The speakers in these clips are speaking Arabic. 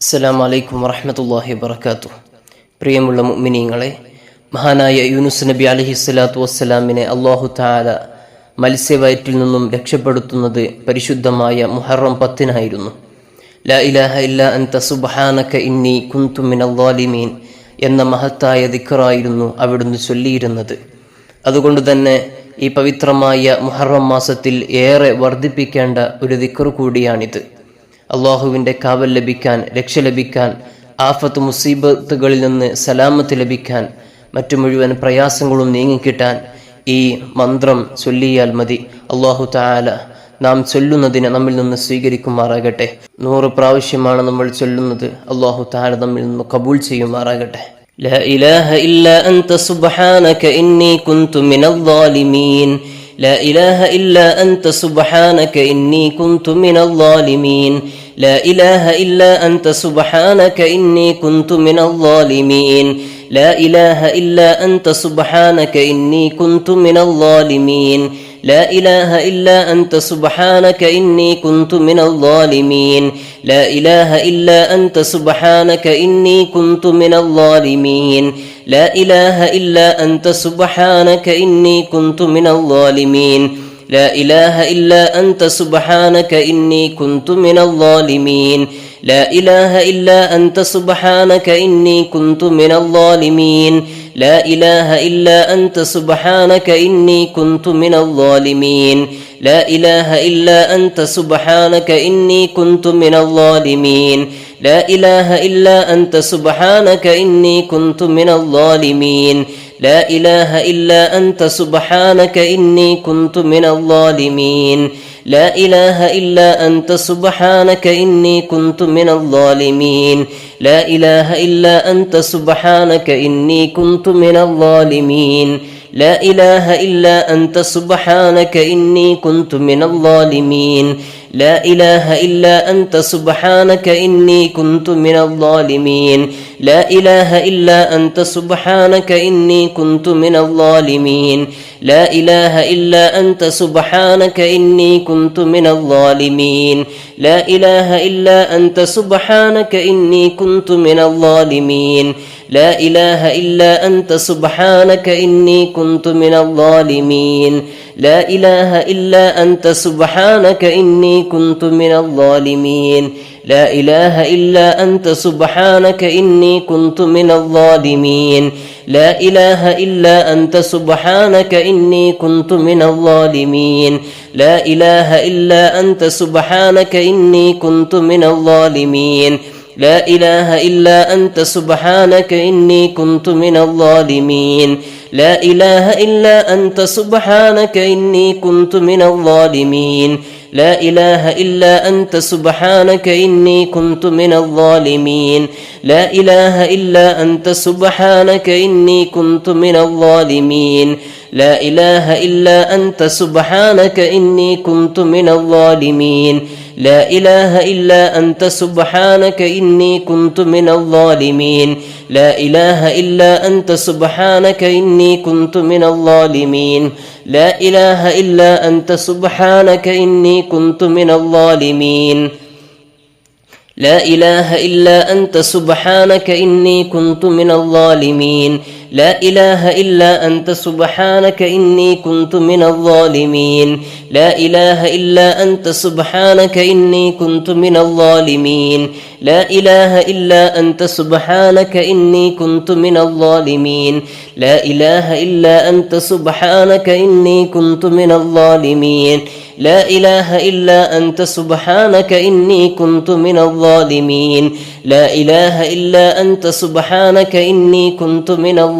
അസ്സലാം വലൈക്കും വറഹമത്തല്ലാഹി വബർക്കാത്തു പ്രിയമുള്ള മുഅ്മിനീങ്ങളെ മഹാനായ യൂനുസ് നബി അലഹി സ്വലാത്തു വസ്സലാമിനെ അള്ളാഹു താല മത്സ്യവയറ്റിൽ നിന്നും രക്ഷപ്പെടുത്തുന്നത് പരിശുദ്ധമായ മുഹറം പത്തിനായിരുന്നു. ലാ ഇലാഹ ഇല്ല അൻത സുബ്ഹാനക ഇന്നി കുന്തു മിനൽ ളാലിമീൻ എന്ന മഹത്തായ ദിക്കറായിരുന്നു അവിടുന്ന് ചൊല്ലിയിരുന്നത്. അതുകൊണ്ട് തന്നെ ഈ പവിത്രമായ മുഹറം മാസത്തിൽ ഏറെ വർദ്ധിപ്പിക്കേണ്ട ഒരു ദിക്കർ കൂടിയാണിത്. അള്ളാഹുവിൻ്റെ കാവൽ ലഭിക്കാൻ രക്ഷ ലഭിക്കാൻ ആഫത്ത് മുസീബത്തുകളിൽ നിന്ന് സലാമത്ത് ലഭിക്കാൻ മറ്റു മുഴുവൻ പ്രയാസങ്ങളും നീങ്ങിക്കിട്ടാൻ ഈ മന്ത്രം ചൊല്ലിയാൽ മതി അള്ളാഹു താല നാം ചൊല്ലുന്നതിനെ നമ്മിൽ നിന്ന് സ്വീകരിക്കുമാറാകട്ടെ നൂറ് പ്രാവശ്യമാണ് നമ്മൾ ചൊല്ലുന്നത് അള്ളാഹു താല നമ്മിൽ നിന്ന് കബൂൾ ചെയ്യുമാറാകട്ടെ لا إله إلا أنت سبحانك إني كنت من الظالمين لا إله إلا أنت سبحانك إني كنت من الظالمين لا إله إلا أنت سبحانك إني كنت من الظالمين. لا إله إلا أنت سبحانك إني كنت من الظالمين. لا إله إلا أنت سبحانك إني كنت من الظالمين. لا إله إلا أنت سبحانك إني كنت من الظالمين. لا إله إلا أنت سبحانك إني كنت من الظالمين. لا إله إلا أنت سبحانك إني كنت من الظالمين. لا إله إلا أنت سبحانك إني كنت من الظالمين. لا إله إلا أنت سبحانك إني كنت من الظالمين. لا إله إلا أنت سبحانك إني كنت من الظالمين. لا إله إلا أنت سبحانك إني كنت من الظالمين. لا إله إلا أنت سبحانك إني كنت من الظالمين. لا إله إلا أنت سبحانك إني كنت من الظالمين. لا إله إلا أنت سبحانك إني كنت من الظالمين. لا إله إلا أنت سبحانك إني كنت من الظالمين. لا إله إلا أنت سبحانك إني كنت من الظالمين. لا إله إلا أنت سبحانك إني كنت من الظالمين. لا إله إلا أنت سبحانك إني كنت من الظالمين. لا إله إلا أنت سبحانك إني كنت من الظالمين. لا إله إلا أنت سبحانك إني كنت من الظالمين. لا إله إلا أنت سبحانك إني كنت من الظالمين. لا إله إلا أنت سبحانك إني كنت من الظالمين. لا إله إلا أنت سبحانك إني كنت من الظالمين. لا إله إلا أنت سبحانك إني كنت من الظالمين. لا إله إلا أنت سبحانك إني كنت من الظالمين. لا إله إلا أنت سبحانك إني كنت من الظالمين. لا إله إلا أنت سبحانك إني كنت من الظالمين. لا إله إلا أنت سبحانك إني كنت من الظالمين. لا إله إلا أنت سبحانك إني كنت من الظالمين. لا إله إلا أنت سبحانك إني كنت من الظالمين. لا إله إلا أنت سبحانك إني كنت من الظالمين. لا إله إلا أنت سبحانك إني كنت من الظالمين. لا إله إلا أنت سبحانك إني كنت من الظالمين. لا إله إلا أنت سبحانك إني كنت من الظالمين. لا إله إلا أنت سبحانك إني كنت من الظالمين. لا إله إلا أنت سبحانك إني كنت من الظالمين. لا إله إلا أنت سبحانك إني كنت من الظالمين. لا إله إلا أنت سبحانك إني كنت من الظالمين. لا إله إلا أنت سبحانك إني كنت من الظالمين.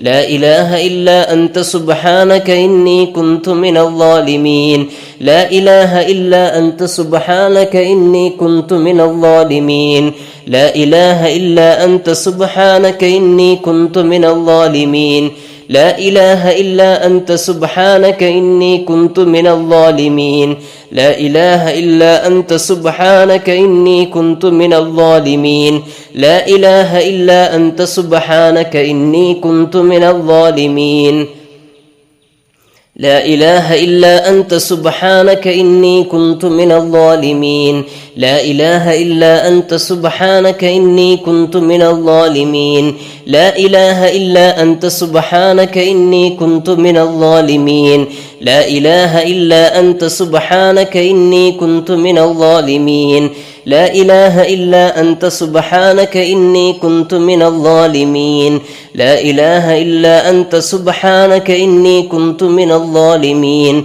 لا إله إلا أنت سبحانك إني كنت من الظالمين. لا إله إلا أنت سبحانك إني كنت من الظالمين. لا إله إلا أنت سبحانك إني كنت من الظالمين. لا إله إلا أنت سبحانك إني كنت من الظالمين. لا إله إلا أنت سبحانك إني كنت من الظالمين. لا إله إلا أنت سبحانك إني كنت من الظالمين. لا إله إلا أنت سبحانك إني كنت من الظالمين. لا إله إلا أنت سبحانك إني كنت من الظالمين. لا إله إلا أنت سبحانك إني كنت من الظالمين. لا إله إلا أنت سبحانك إني كنت من الظالمين. لا إله إلا أنت سبحانك إني كنت من الظالمين. لا إله إلا أنت سبحانك إني كنت من الظالمين.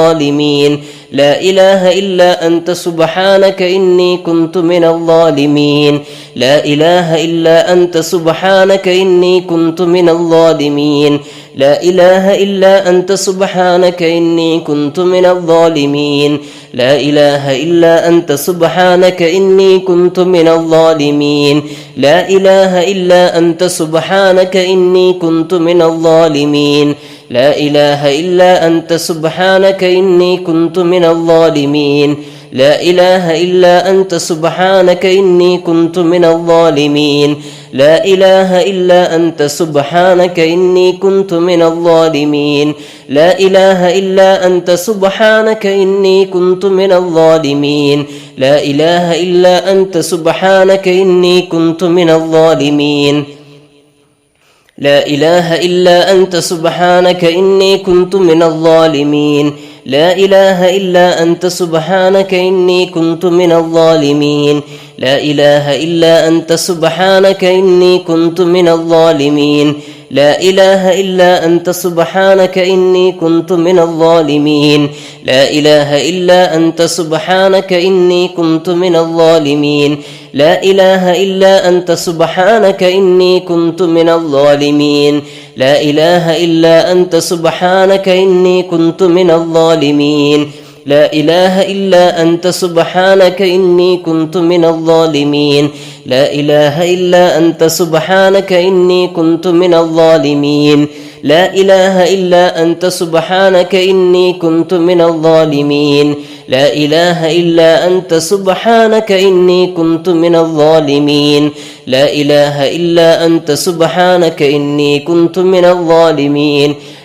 الظالمين لا إله إلا أنت سبحانك إني كنت من الظالمين. لا إله إلا أنت سبحانك إني كنت من الظالمين. لا إله إلا أنت سبحانك إني كنت من الظالمين. لا إله إلا أنت سبحانك إني كنت من الظالمين. لا إله إلا أنت سبحانك إني كنت من الظالمين. لا إله إلا أنت سبحانك إني كنت من الظالمين. لا إله إلا أنت سبحانك إني كنت من الظالمين. لا إله إلا أنت سبحانك إني كنت من الظالمين. لا إله إلا أنت سبحانك إني كنت من الظالمين. لا إله إلا أنت سبحانك إني كنت من الظالمين. لا إله إلا أنت سبحانك إني كنت من الظالمين. لا إله إلا أنت سبحانك إني كنت من الظالمين. لا إله إلا أنت سبحانك إني كنت من الظالمين. لا إله إلا أنت سبحانك إني كنت من الظالمين. لا إله إلا أنت سبحانك إني كنت من الظالمين. لا إله إلا أنت سبحانك إني كنت من الظالمين. لا إله إلا أنت سبحانك إني كنت من الظالمين. لا إله إلا أنت سبحانك إني كنت من الظالمين. لا إله إلا أنت سبحانك إني كنت من الظالمين. لا إله إلا أنت سبحانك إني كنت من الظالمين. لا إله إلا أنت سبحانك إني كنت من الظالمين. لا إله إلا أنت سبحانك إني كنت من الظالمين.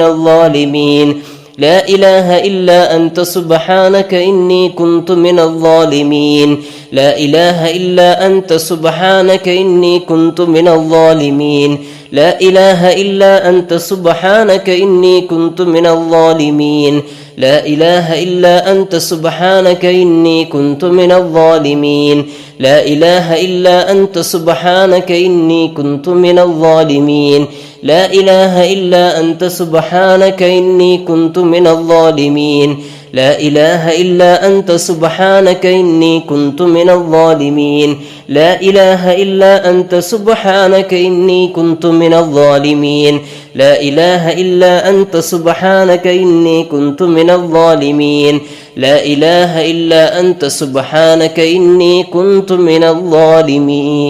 الظالمين. لا إله إلا أنت سبحانك إني كنت من الظالمين. لا إله إلا أنت سبحانك إني كنت من الظالمين. لا إله إلا أنت سبحانك إني كنت من الظالمين. لا إله إلا أنت سبحانك إني كنت من الظالمين. لا إله إلا أنت سبحانك إني كنت من الظالمين. لا إله إلا أنت سبحانك إني كنت من الظالمين. لا إله إلا أنت سبحانك إني كنت من الظالمين. لا إله إلا أنت سبحانك إني كنت من الظالمين. لا إله إلا أنت سبحانك إني كنت من الظالمين. لا إله إلا أنت سبحانك إني كنت من الظالمين.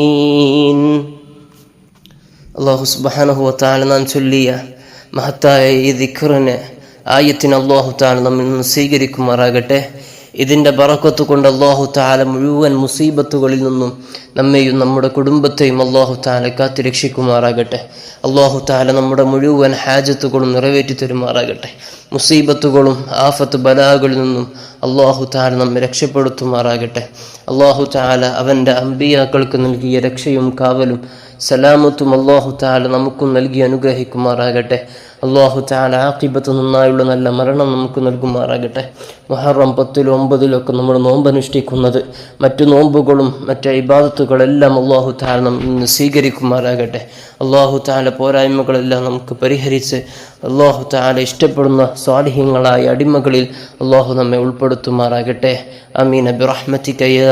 അള്ളാഹു സുബാനഹു താല നാം ചൊല്ലിയ മഹത്തായ ഈ ദിഖറിനെ ആയത്തിന് അള്ളാഹു താല നമ്മിൽ നിന്ന് സ്വീകരിക്കുമാറാകട്ടെ. ഇതിന്റെ ബറക്കത്ത് കൊണ്ട് അള്ളാഹു താല മുഴുവൻ മുസീബത്തുകളിൽ നിന്നും നമ്മെയും നമ്മുടെ കുടുംബത്തെയും അള്ളാഹു താല കാത്തുരക്ഷിക്കുമാറാകട്ടെ. അള്ളാഹു താല നമ്മുടെ മുഴുവൻ ഹാജത്തുകളും നിറവേറ്റി തരുമാറാകട്ടെ. മുസീബത്തുകളും ആഫത്ത് ബലാകളിൽ നിന്നും അള്ളാഹു താല നമ്മെ രക്ഷപ്പെടുത്തുമാറാകട്ടെ. അള്ളാഹു താല അവന്റെ അമ്പിയാക്കൾക്ക് നൽകിയ രക്ഷയും കാവലും സലാമത്തും അള്ളാഹു താല നമുക്കും നൽകി അനുഗ്രഹിക്കുമാറാകട്ടെ. അള്ളാഹു താല ആക്കിബത്ത് നന്നായുള്ള നല്ല മരണം നമുക്ക് നൽകുമാറാകട്ടെ. മുഹറം പത്തിലും ഒമ്പതിലൊക്കെ നമ്മൾ നോമ്പനുഷ്ഠിക്കുന്നത് മറ്റു നോമ്പുകളും മറ്റ് ഇബാദത്തുകളെല്ലാം അള്ളാഹു താല നമ്മിൽ സ്വീകരിക്കുമാറാകട്ടെ. അള്ളാഹു താല പോരായ്മകളെല്ലാം നമുക്ക് പരിഹരിച്ച് അള്ളാഹു താല ഇഷ്ടപ്പെടുന്ന സ്വാലിഹ്യങ്ങളായ അടിമകളിൽ അള്ളാഹു നമ്മെ ഉൾപ്പെടുത്തുമാറാകട്ടെ. അമീൻ. അബിറഹ്മത്തിക്കയ്യ